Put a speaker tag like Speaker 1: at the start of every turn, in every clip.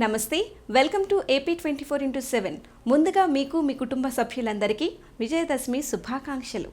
Speaker 1: నమస్తే welcome to AP twenty four into seven. ముందుగా మీకు మీ కుటుంబ సభ్యులందరికీ విజయదశమి శుభాకాంక్షలు.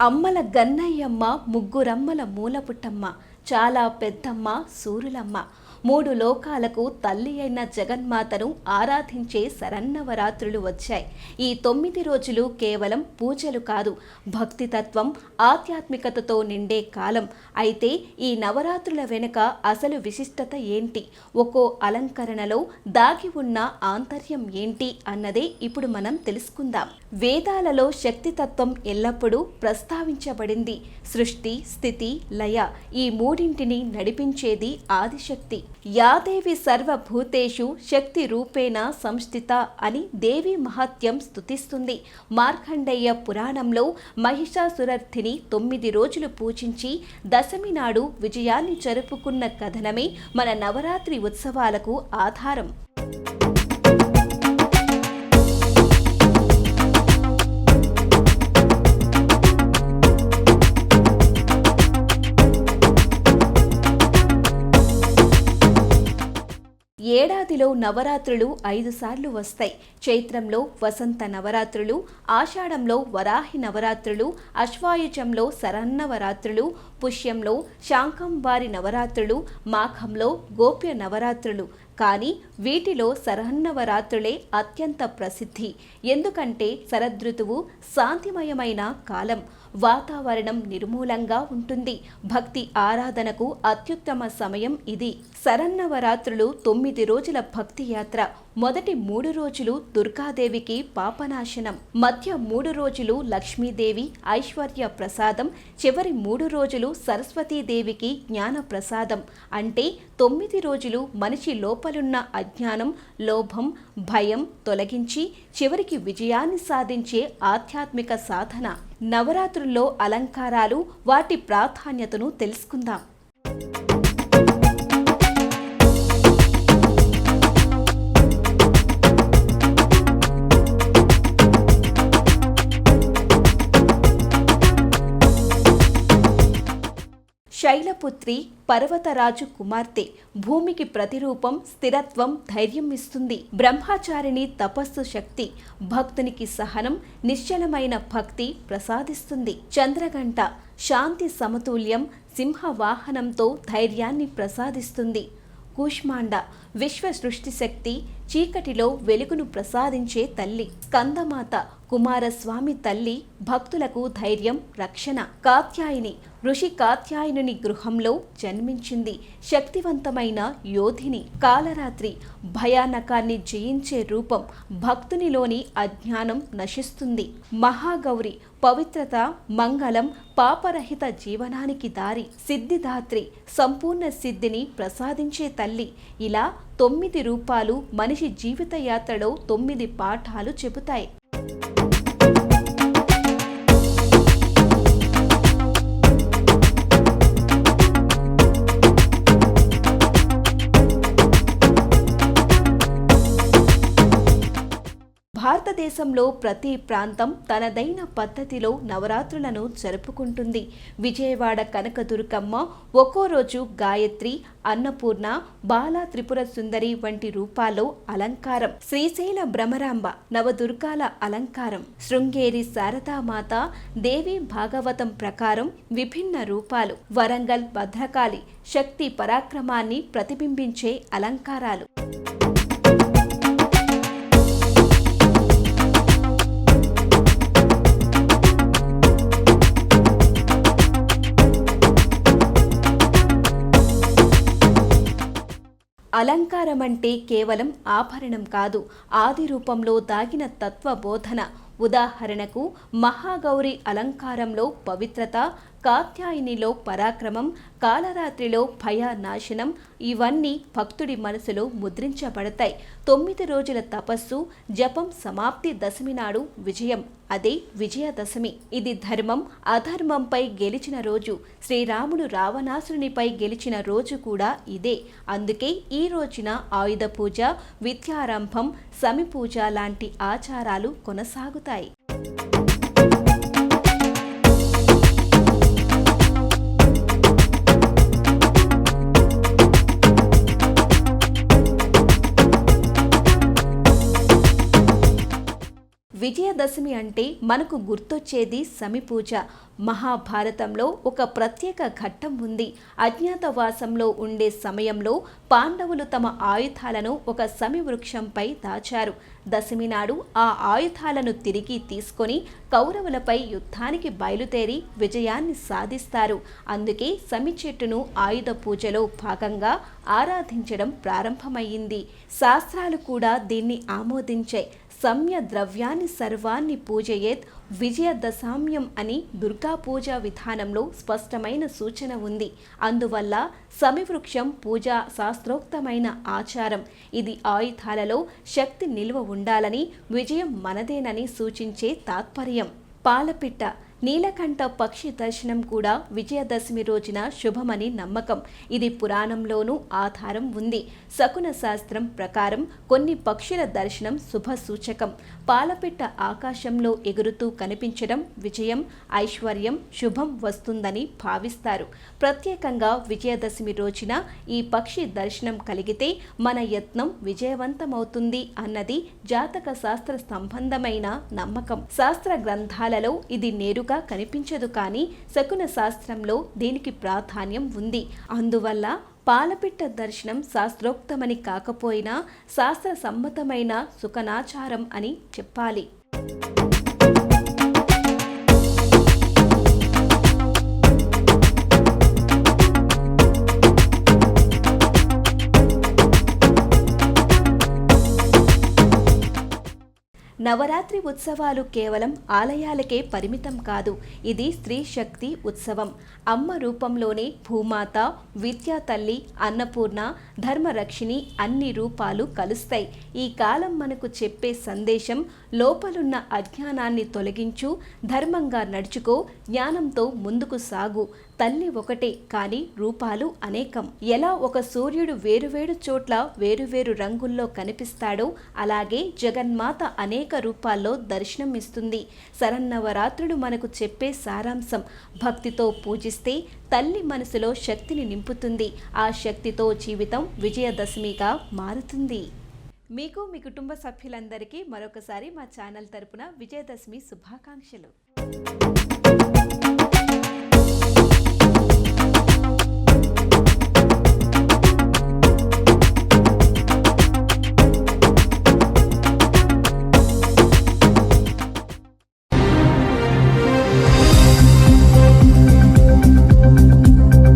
Speaker 1: అమ్మల గన్నయ్యమ్మ ముగ్గురమ్మల మూలపుట్టమ్మ చాలా పెద్దమ్మ సూరులమ్మ. మూడు లోకాలకు తల్లి అయిన జగన్మాతను ఆరాధించే శరన్నవరాత్రులు వచ్చాయి. ఈ తొమ్మిది రోజులు కేవలం పూజలు కాదు భక్తి తత్వం ఆధ్యాత్మికతతో నిండే కాలం. అయితే ఈ నవరాత్రుల వెనుక అసలు విశిష్టత ఏంటి? ఒక్కో అలంకరణలో దాగి ఉన్న ఆంతర్యం ఏంటి అన్నదే ఇప్పుడు మనం తెలుసుకుందాం. వేదాలలో శక్తితత్వం ఎల్లప్పుడూ ప్రస్తావించబడింది. సృష్టి స్థితి లయ ఈ మూడింటిని నడిపించేది ఆదిశక్తి. యాదేవి సర్వభూతేషు శక్తి రూపేణ సంస్థిత అని దేవి మహత్యం స్తుతిస్తుంది. మార్కండేయ పురాణంలో మహిషాసురర్థిని తొమ్మిది రోజులు పూజించి దశమి నాడు విజయాన్ని జరుపుకున్న కథనమే మన నవరాత్రి ఉత్సవాలకు ఆధారం. ఏడాదిలో నవరాత్రులు ఐదు సార్లు వస్తాయి. చైత్రంలో వసంత నవరాత్రులు ఆషాఢంలో వరాహి నవరాత్రులు అశ్వాయుజంలో శరన్నవరాత్రులు పుష్యంలో శాంకంబారి నవరాత్రులు మాఘంలో గోప్య నవరాత్రులు కానీ వీటిలో శరన్నవరాత్రులే అత్యంత ప్రసిద్ధి. ఎందుకంటే శరదృతువు శాంతిమయమైన కాలం. వాతావరణం నిర్మూలంగా ఉంటుంది. భక్తి ఆరాధనకు అత్యుత్తమ సమయం ఇది. శరన్నవరాత్రులు తొమ్మిది రోజుల భక్తి యాత్ర. మొదటి మూడు రోజులు దుర్గాదేవికి పాపనాశనం మధ్య మూడు రోజులు లక్ష్మీదేవి ఐశ్వర్య ప్రసాదం చివరి మూడు రోజులు సరస్వతీదేవికి జ్ఞాన ప్రసాదం అంటే తొమ్మిది రోజులు మనిషి లోపలున్న అజ్ఞానం లోభం భయం తొలగించి చివరికి విజయాన్ని సాధించే ఆధ్యాత్మిక సాధన. నవరాత్రుల్లో అలంకారాలు వాటి ప్రాధాన్యతను తెలుసుకుందాం. శైలపుత్రి పర్వతరాజు కుమార్తె భూమికి ప్రతిరూపం స్థిరత్వం ధైర్యం ఇస్తుంది. బ్రహ్మచారిణి తపస్సు శక్తి భక్తునికి సహనం నిశ్చలమైన భక్తి ప్రసాదిస్తుంది. చంద్రగంట శాంతి సమతుల్యం సింహవాహనంతో ధైర్యాన్ని ప్రసాదిస్తుంది. కూష్మాండ విశ్వ సృష్టి శక్తి చీకటిలో వెలుగును ప్రసాదించే తల్లి స్కందమాత కుమారస్వామి తల్లి భక్తులకు ధైర్యం రక్షణ. కాత్యాయిని ఋషి కాత్యాయనుని గృహంలో జన్మించింది శక్తివంతమైన యోధిని. కాలరాత్రి భయానకాన్ని జయించే రూపం భక్తునిలోని అజ్ఞానం నశిస్తుంది. మహాగౌరి పవిత్రత మంగళం పాపరహిత జీవనానికి దారి సిద్ధిదాత్రి సంపూర్ణ సిద్ధిని ప్రసాదించే తల్లి. ఇలా తొమ్మిది రూపాలు మనిషి జీవిత యాత్రలో తొమ్మిది పాఠాలు చెబుతాయి. భారతదేశంలో ప్రతి ప్రాంతం తనదైన పద్ధతిలో నవరాత్రులను జరుపుకుంటుంది. విజయవాడ కనకదుర్గమ్మ ఒక్కో రోజు గాయత్రి అన్నపూర్ణ బాల త్రిపుర సుందరి వంటి రూపాల్లో అలంకారం. శ్రీశైల భ్రమరాంబ నవదుర్గాల అలంకారం. శృంగేరి శారదామాత దేవి భాగవతం ప్రకారం విభిన్న రూపాలు. వరంగల్ భద్రకాళి శక్తి పరాక్రమాన్ని ప్రతిబింబించే అలంకారాలు. అలంకారం అంటే కేవలం ఆభరణం కాదు ఆది రూపంలో దాగిన తత్వ బోధన ఉదాహరణకు మహాగౌరి అలంకారంలో పవిత్రత కాత్యాయినిలో పరాక్రమం కాలరాత్రిలో భయనాశనం ఇవన్నీ భక్తుడి మనసులో ముద్రించబడతాయి. తొమ్మిది రోజుల తపస్సు జపం సమాప్తి దశమి నాడు విజయం అదే విజయదశమి. ఇది ధర్మం అధర్మంపై గెలిచిన రోజు. శ్రీరాముడు రావణాసురునిపై గెలిచిన రోజు కూడా ఇదే. అందుకే ఈ రోజున ఆయుధ పూజ విద్యారంభం సమి పూజ లాంటి ఆచారాలు కొనసాగుతాయి. విజయదశమి అంటే మనకు గుర్తొచ్చేది సమి పూజ మహాభారతంలో ఒక ప్రత్యేక ఘట్టం ఉంది. అజ్ఞాతవాసంలో ఉండే సమయంలో పాండవులు తమ ఆయుధాలను ఒక సమి వృక్షంపై దాచారు. దశమి నాడు ఆ ఆయుధాలను తిరిగి తీసుకొని కౌరవులపై యుద్ధానికి బయలుదేరి విజయాన్ని సాధిస్తారు. అందుకే సమి చెట్టును ఆయుధ పూజలో భాగంగా ఆరాధించడం ప్రారంభమైంది శాస్త్రాలు కూడా దీన్ని ఆమోదించాయి. సమ్య ద్రవ్యాన్ని సర్వాన్ని పూజయేత్ విజయదశామ్యం అని దుర్గా పూజా విధానంలో స్పష్టమైన సూచన ఉంది. అందువల్ల సమివృక్షం పూజా శాస్త్రోక్తమైన ఆచారం. ఇది ఆయుధాలలో శక్తి నిల్వ ఉండాలని విజయం మనదేనని సూచించే తాత్పర్యం. పాలపిట్ట నీలకంఠ పక్షి దర్శనం కూడా విజయదశమి రోజున శుభమని నమ్మకం. ఇది పురాణంలోనూ ఆధారం ఉంది. శకున శాస్త్రం ప్రకారం కొన్ని పక్షుల దర్శనం శుభ సూచకం పాలపిట్ట ఆకాశంలో ఎగురుతూ కనిపించడం విజయం ఐశ్వర్యం శుభం వస్తుందని భావిస్తారు. ప్రత్యేకంగా విజయదశమి రోజున ఈ పక్షి దర్శనం కలిగితే మన యత్నం విజయవంతమవుతుంది అన్నది జాతక శాస్త్ర సంబంధమైన నమ్మకం. శాస్త్ర గ్రంథాలలో ఇది నేరుగా కనిపించదు కానీ శకున శాస్త్రంలో దీనికి ప్రాధాన్యం ఉంది. అందువల్ల పాలపిట్ట దర్శనం శాస్త్రోక్తమని కాకపోయినా శాస్త్ర సమ్మతమైన సుఖనాచారం అని చెప్పాలి. నవరాత్రి ఉత్సవాలు కేవలం ఆలయాలకే పరిమితం కాదు ఇది స్త్రీ శక్తి ఉత్సవం. అమ్మ రూపంలోనే భూమాత విద్యా తల్లి అన్నపూర్ణ ధర్మరక్షిణి అన్ని రూపాలు కలుస్తాయి. ఈ కాలం మనకు చెప్పే సందేశం లోపలున్న అజ్ఞానాన్ని తొలగించు ధర్మంగా నడుచుకో జ్ఞానంతో ముందుకు సాగు. తల్లి ఒకటే కానీ రూపాలు అనేకం. ఎలా ఒక సూర్యుడు వేరువేరు చోట్ల వేరువేరు రంగుల్లో కనిపిస్తాడో అలాగే జగన్మాత అనేక రూపాల్లో దర్శనం ఇస్తుంది శరన్నవరాత్రుడు మనకు చెప్పే సారాంశం భక్తితో పూజిస్తే తల్లి మనసులో శక్తిని నింపుతుంది. ఆ శక్తితో జీవితం విజయదశమిగా మారుతుంది. మీకు మీ కుటుంబ సభ్యులందరికీ మరొకసారి మా ఛానల్ తరపున విజయదశమి శుభాకాంక్షలు.